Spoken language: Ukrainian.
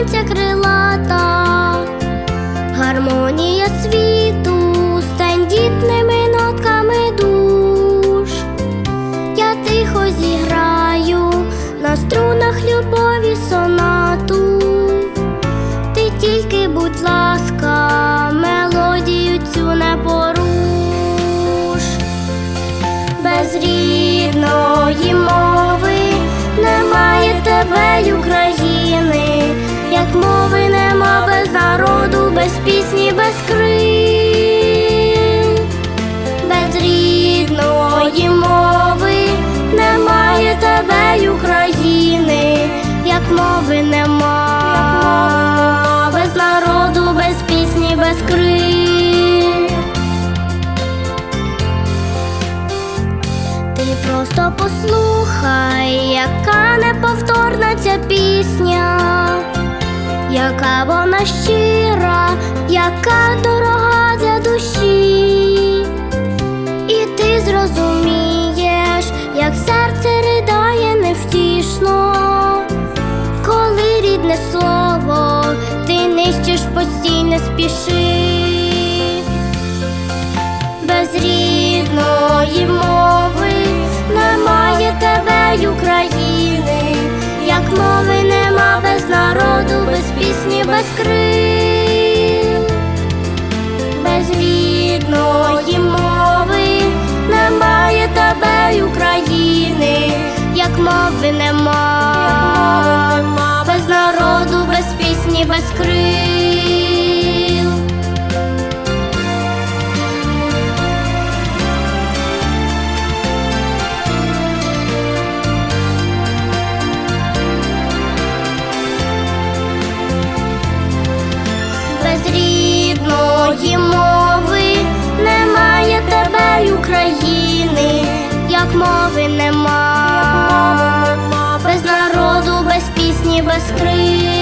птиця крилата, гармонія світу з тендітними нотками душ. Я тихо зіграю на струнах любові сонату. Ти тільки, будь ласка, мелодію цю не поруш. Без рідної мови немає тебе мови нема, без народу, без пісні, без крил. Ти просто послухай, яка неповторна ця пісня, яка вона щира, яка дорога для душі. І ти зрозумієш, нищиш постійно спіши. Без рідної мови немає тебе України, як мови нема без народу, без пісні, без крил. Без рідної мови немає тебе України, як мови нема, без народу, без пісні, без крил. Мови нема, без народу, без пісні, без крил.